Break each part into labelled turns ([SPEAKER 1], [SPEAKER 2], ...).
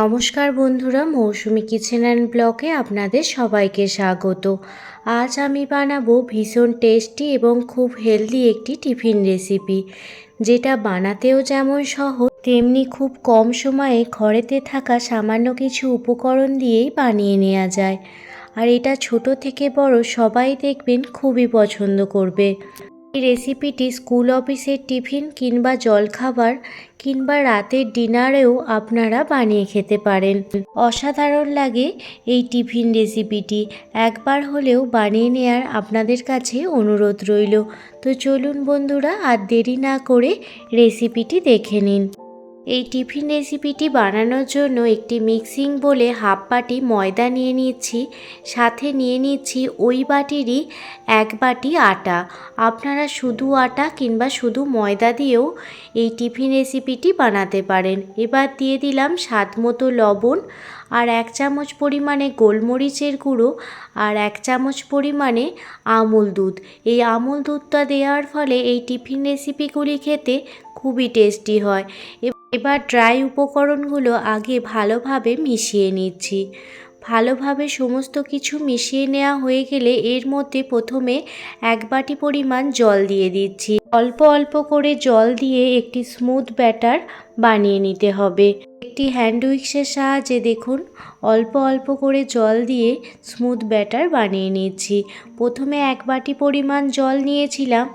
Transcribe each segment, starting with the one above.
[SPEAKER 1] নমস্কার বন্ধুরা, মৌসুমি kitchen and ব্লকে আপনাদের সবাইকে স্বাগত। আজ আমি বানাবো ভীষণ টেস্টি এবং খুব হেলদি একটি টিফিন রেসিপি, যেটা বানাতেও যেমন সহজ, তেমনি খুব কম সময়ে ঘরেতে থাকা সামান্য কিছু উপকরণ দিয়েই বানিয়ে নেওয়া যায়। আর এটা ছোট থেকে বড় সবাই দেখবেন খুবই পছন্দ করবে। এই রেসিপিটি স্কুল অফিসের টিফিন কিংবা জলখাবার কিংবা রাতের ডিনারেও আপনারা বানিয়ে খেতে পারেন। অসাধারণ লাগে এই টিফিন রেসিপিটি একবার হলেও বানিয়ে নেয়ার আপনাদের কাছে অনুরোধ রইল। তো চলুন বন্ধুরা, আর দেরি না করে রেসিপিটি দেখে নিন। এই টিফিন রেসিপিটি বানানোর জন্য একটি মিক্সিং বলে হাফ বাটি ময়দা নিয়ে নিচ্ছি, সাথে নিয়ে নিচ্ছি ওই বাটিরই এক বাটি আটা। আপনারা শুধু আটা কিংবা শুধু ময়দা দিয়েও এই টিফিন রেসিপিটি বানাতে পারেন। এবার দিয়ে দিলাম স্বাদ মতো লবণ আর এক চামচ পরিমাণে গোলমরিচের গুঁড়ো আর এক চামচ পরিমাণে আমুল দুধ। এই আমুল দুধটা দেওয়ার ফলে এই টিফিন রেসিপিগুলি খেতে খুবই টেস্টি হয়। এবার ড্রাই উপকরণগুলো আগে ভালোভাবে মিশিয়ে নিচ্ছি। ভালোভাবে সমস্ত কিছু মিশিয়ে নেওয়া হয়ে গেলে এর মধ্যে প্রথমে এক বাটি পরিমাণ জল দিয়ে দিচ্ছি। অল্প অল্প করে জল দিয়ে একটি স্মুথ ব্যাটার বানিয়ে নিতে হবে। একটি হ্যান্ড উইক্সের সাহায্যে দেখুন, অল্প অল্প করে জল দিয়ে স্মুথ ব্যাটার বানিয়ে নিচ্ছি। প্রথমে এক বাটি পরিমাণ জল নিয়েছিলাম,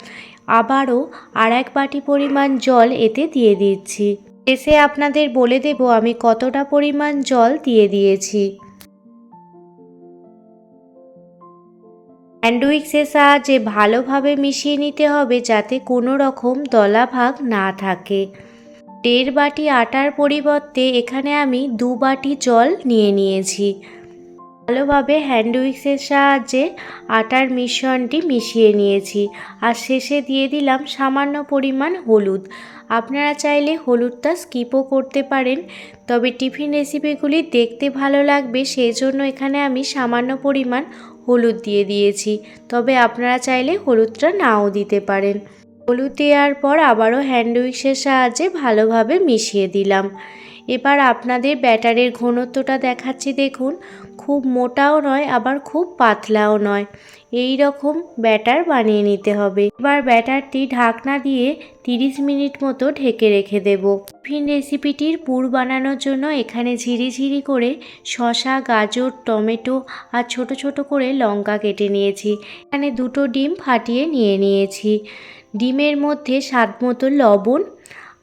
[SPEAKER 1] আবারও আর এক বাটি পরিমাণ জল এতে দিয়ে দিচ্ছি। শেষে আপনাদের বলে দেব আমি কতটা পরিমাণ জল দিয়ে দিয়েছি। হ্যান্ডউইক্সের সাহায্যে ভালোভাবে মিশিয়ে নিতে হবে যাতে কোনো রকম দলা ভাগ না থাকে। দেড় বাটি আটার পরিবর্তে এখানে আমি দু বাটি জল নিয়ে নিয়েছি। ভালোভাবে হ্যান্ডউইক্সের সাহায্যে আটার মিশ্রণটি মিশিয়ে নিয়েছি। আর শেষে দিয়ে দিলাম সামান্য পরিমাণ হলুদ। আপনারা চাইলে হলুদটা স্কিপও করতে পারেন, তবে টিফিন রেসিপিগুলি দেখতে ভালো লাগবে সেই জন্য এখানে আমি সামান্য পরিমাণ হলুদ দিয়ে দিয়েছি। তবে আপনারা চাইলে হলুদটা নাও দিতে পারেন। হলুদ দেওয়ার পর আবারও হ্যান্ডউইক্সের সাহায্যে ভালোভাবে মিশিয়ে দিলাম। এবার আপনাদের ব্যাটারের ঘনত্বটা দেখাচ্ছি দেখুন। খুব মোটাও নয়, আবার খুব পাতলাও নয়। এই রকম ব্যাটার বানিয়ে নিতে হবে। এবার ব্যাটারটি ঢাকনা দিয়ে 30 মিনিট মতো ঢেকে রেখে দেব। টিফিন রেসিপিটির পুর বানানোর জন্য এখানে ঝিরিঝিরি করে শশা গাজর, টমেটো আর ছোট ছোট করে লঙ্কা কেটে নিয়েছি। এখানে দুটো ডিম ফাটিয়ে নিয়ে নিয়েছি। ডিমের মধ্যে স্বাদ মতো লবণ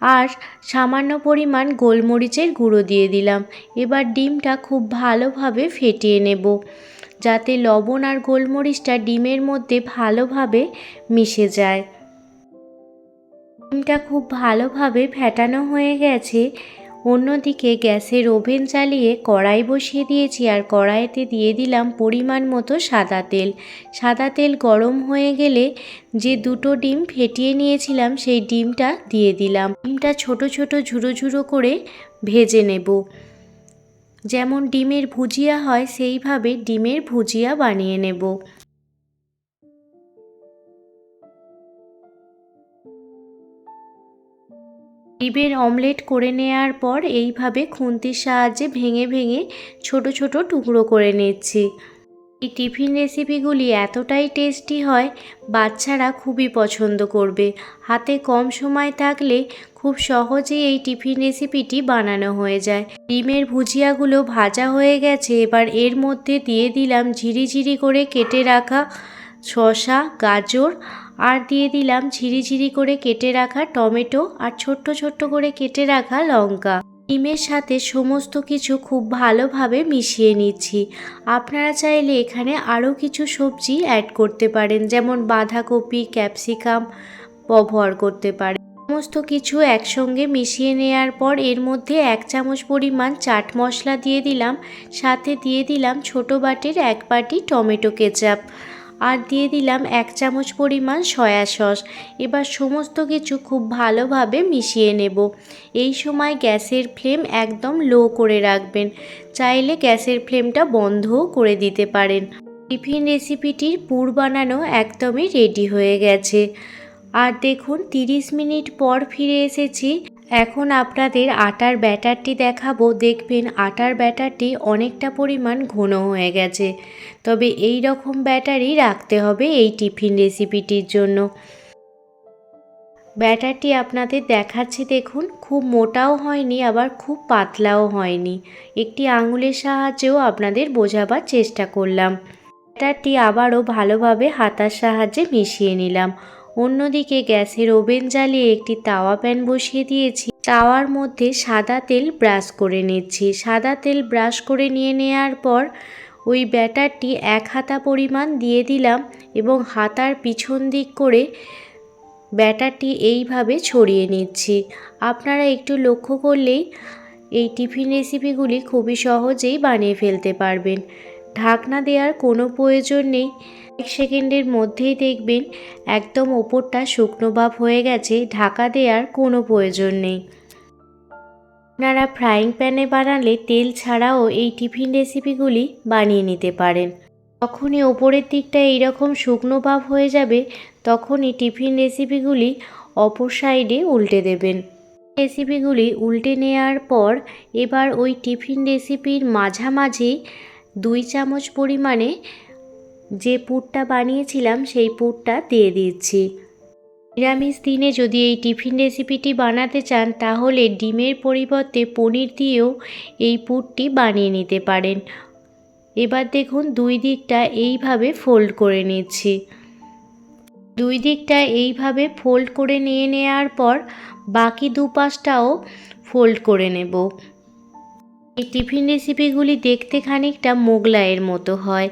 [SPEAKER 1] আর সামান্য পরিমাণ গোলমরিচের গুঁড়ো দিয়ে দিলাম। এবার ডিমটা খুব ভালোভাবে ফেটিয়ে নেব, যাতে লবণ আর গোলমরিচটা ডিমের মধ্যে ভালোভাবে মিশে যায়। ডিমটা খুব ভালোভাবে ফেটানো হয়ে গেছে। অন্যদিকে গ্যাসের ওভেন চালিয়ে কড়াই বসিয়ে দিয়েছি আর কড়াইতে দিয়ে দিলাম পরিমাণ মতো সাদা তেল। সাদা তেল গরম হয়ে গেলে যে দুটো ডিম ফেটিয়ে নিয়েছিলাম সেই ডিমটা দিয়ে দিলাম। ডিমটা ছোট ছোট ঝুরো ঝুরো করে ভেজে নেব। যেমন ডিমের ভুজিয়া হয় সেইভাবে ডিমের ভুজিয়া বানিয়ে নেব। ডিমের অমলেট করে নেওয়ার পর এইভাবে খুন্তির সাহায্যে ভেঙে ভেঙে ছোট ছোট টুকরো করে নিচ্ছি। এই টিফিন রেসিপিগুলি এতটাই টেস্টি হয়, বাচ্চারা খুবই পছন্দ করবে। হাতে কম সময় থাকলে খুব সহজেই এই টিফিন রেসিপিটি বানানো হয়ে যায়। ডিমের ভুজিয়াগুলো ভাজা হয়ে গেছে, এবার এর মধ্যে দিয়ে দিলাম ঝিরিঝিরি করে কেটে রাখা শশা গাজর আর দিয়ে দিলাম ঝিরিঝিরি করে কেটে রাখা টমেটো আর ছোট্ট ছোট্ট করে কেটে রাখা লঙ্কা। ডিমের সাথে সমস্ত কিছু খুব ভালোভাবে মিশিয়ে নিচ্ছি। আপনারা চাইলে এখানে আরও কিছু সবজি অ্যাড করতে পারেন, যেমন বাঁধাকপি, ক্যাপসিকাম ব্যবহার করতে পারেন। সমস্ত কিছু একসঙ্গে মিশিয়ে নেওয়ার পর এর মধ্যে এক চামচ পরিমাণ চাট মশলা দিয়ে দিলাম। সাথে দিয়ে দিলাম ছোট বাটির এক বাটি টমেটো কেচাপ। আর দিয়ে দিলাম এক চামচ পরিমাণ সয়া সস। এবার সমস্ত কিছু খুব ভালোভাবে মিশিয়ে নেব। এই সময় গ্যাসের ফ্লেম একদম লো করে রাখবেন। চাইলে গ্যাসের ফ্লেমটা বন্ধও করে দিতে পারেন। টিফিন রেসিপিটির পুর বানানো একদমই রেডি হয়ে গেছে। আর দেখুন 30 মিনিট পর ফিরে এসেছি। এখন আপনাদের আটার ব্যাটারটি দেখাবো। দেখবেন আটার ব্যাটারটি অনেকটা পরিমাণ ঘন হয়ে গেছে। তবে এই রকম ব্যাটারই রাখতে হবে এই টিফিন রেসিপিটির জন্য। ব্যাটারটি আপনাদের দেখাচ্ছি, দেখুন। খুব মোটাও হয়নি, আবার খুব পাতলাও হয়নি। একটি আঙুলের সাহায্যেও আপনাদের বোঝাবার চেষ্টা করলাম। ব্যাটারটি আবারও ভালোভাবে হাতার সাহায্যে মিশিয়ে নিলাম। অন্যদিকে গ্যাসের ওভেন জ্বালিয়ে একটি তাওয়া প্যান বসিয়ে দিয়েছি। তাওয়ার মধ্যে সাদা তেল ব্রাশ করে নিচ্ছি। সাদা তেল ব্রাশ করে নিয়ে নেওয়ার পর ওই ব্যাটারটি এক হাতা পরিমাণ দিয়ে দিলাম এবং হাতার পিছন দিক করে ব্যাটারটি এইভাবে ছড়িয়ে নিচ্ছি। আপনারা একটু লক্ষ্য করলেই এই টিফিন রেসিপিগুলি খুবই সহজেই বানিয়ে ফেলতে পারবেন। ঢাকনা দেওয়ার কোনো প্রয়োজন নেই। সেকেন্ডের মধ্যেই দেখবেন একদম ওপরটা শুকনো ভাব হয়ে গেছে, ঢাকা দেওয়ার কোনো প্রয়োজন নেই। আপনারা ফ্রাইং প্যানে বানালে তেল ছাড়াও এই টিফিন রেসিপিগুলি বানিয়ে নিতে পারেন। যখনই ওপরের দিকটা এইরকম শুকনো ভাব হয়ে যাবে, তখনই টিফিন রেসিপিগুলি অপর সাইডে উল্টে দেবেন। রেসিপিগুলি উল্টে নেওয়ার পর এবার ওই টিফিন রেসিপির মাঝামাঝি দুই চামচ পরিমাণে যে পুরটা বানিয়েছিলাম, সেই পুরটা দিয়ে দিচ্ছি। নিরামিষ দিনে যদি এই টিফিন রেসিপিটি বানাতে চান, তাহলে ডিমের পরিবর্তে পনির দিয়েও এই পুরটি বানিয়ে নিতে পারেন। এবার দেখুন, দুই দিকটা এইভাবে ফোল্ড করে নিচ্ছি। দুই দিকটা এইভাবে ফোল্ড করে নিয়ে নেওয়ার পর বাকি দুপাশটাও ফোল্ড করে নেব। এই টিফিন রেসিপিগুলি দেখতে খানিকটা মোগলাইয়ের মতো হয়।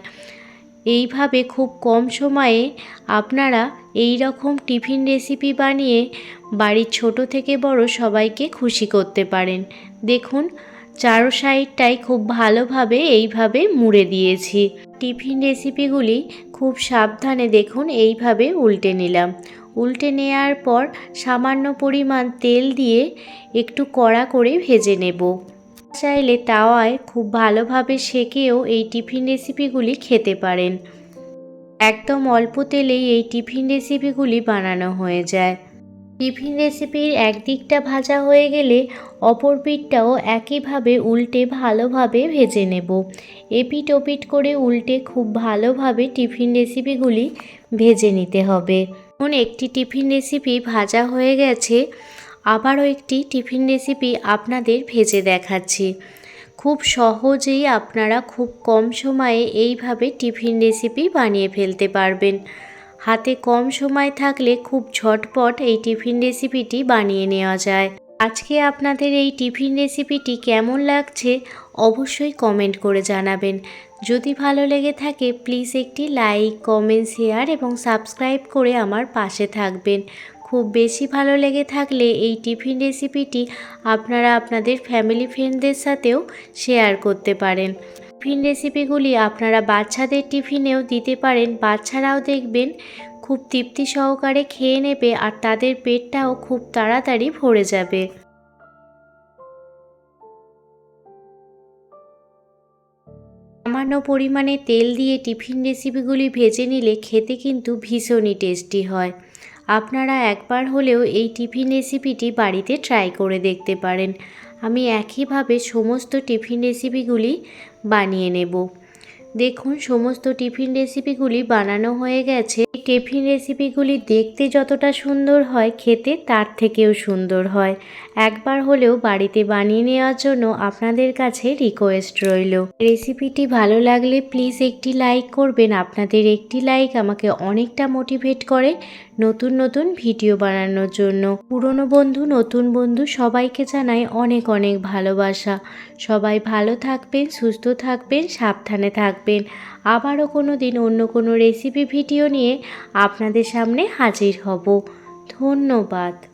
[SPEAKER 1] এইভাবে খুব কম সময়ে আপনারা এই রকম টিফিন রেসিপি বানিয়ে বাড়ির ছোট থেকে বড় সবাইকে খুশি করতে পারেন। দেখুন চারো সাইডটাই খুব ভালোভাবে এইভাবে মুড়ে দিয়েছি। টিফিন রেসিপিগুলি খুব সাবধানে দেখুন, এইভাবে উল্টে নিলাম। উল্টে নেওয়ার পর সামান্য পরিমাণ তেল দিয়ে একটু কড়া করে ভেজে নেব। চাইলে তাওয়ায় খুব ভালোভাবে সেকেও এই টিফিন রেসিপিগুলি খেতে পারেন। একদম অল্প তেলেই এই টিফিন রেসিপিগুলি বানানো হয়ে যায়। টিফিন রেসিপির একদিকটা ভাজা হয়ে গেলে অপর পিঠটাও একইভাবে উল্টে ভালোভাবে ভেজে নেব। এপিট ওপিট করে উল্টে খুব ভালোভাবে টিফিন রেসিপিগুলি ভেজে নিতে হবে। এখন একটি টিফিন রেসিপি ভাজা হয়ে গেছে। আবারও একটি টিফিন রেসিপি আপনাদের ভেজে দেখাচ্ছি। খুব সহজেই আপনারা খুব কম সময়ে এইভাবে টিফিন রেসিপি বানিয়ে ফেলতে পারবেন। হাতে কম সময় থাকলে খুব ঝটপট এই টিফিন রেসিপিটি বানিয়ে নেওয়া যায়। আজকে আপনাদের এই টিফিন রেসিপিটি কেমন লাগছে অবশ্যই কমেন্ট করে জানাবেন। যদি ভালো লেগে থাকে প্লিজ একটি লাইক কমেন্ট শেয়ার এবং সাবস্ক্রাইব করে আমার পাশে থাকবেন। খুব বেশি ভালো লেগে থাকলে এই টিফিন রেসিপিটি আপনারা আপনাদের ফ্যামিলি ফ্রেন্ডদের সাথেও শেয়ার করতে পারেন। টিফিন রেসিপিগুলি আপনারা বাচ্চাদের টিফিনেও দিতে পারেন, বাচ্চারাও দেখবেন খুব তৃপ্তি সহকারে খেয়ে নেবে আর তাদের পেটটাও খুব তাড়াতাড়ি ভরে যাবে। সামান্য পরিমাণে তেল দিয়ে টিফিন রেসিপিগুলি ভেজে নিলে খেতে কিন্তু ভীষণই টেস্টি হয়। আপনারা একবার হলেও এই টিফিন রেসিপিটি বাড়িতে ট্রাই করে দেখতে পারেন। আমি একইভাবে সমস্ত টিফিন রেসিপিগুলি বানিয়ে নেব। দেখুন, সমস্ত টিফিন রেসিপিগুলি বানানো হয়ে গেছে। টিফিন রেসিপিগুলি দেখতে যতটা সুন্দর হয়, খেতে তার থেকেও সুন্দর হয়। একবার হলেও বাড়িতে বানিয়ে নেওয়ার জন্য আপনাদের কাছে রিকোয়েস্ট রইল। রেসিপিটি ভালো লাগলে প্লিজ একটি লাইক করবেন। আপনাদের একটি লাইক আমাকে অনেকটা মোটিভেট করে নতুন নতুন ভিডিও বানানোর জন্য। পুরনো বন্ধু, নতুন বন্ধু সবাইকে জানাই অনেক অনেক ভালোবাসা। সবাই ভালো থাকবেন, সুস্থ থাকবেন, সাবধানে থাকবেন। আবারও কোনো দিন অন্য কোনো রেসিপি ভিডিও নিয়ে আপনাদের সামনে হাজির হব। ধন্যবাদ।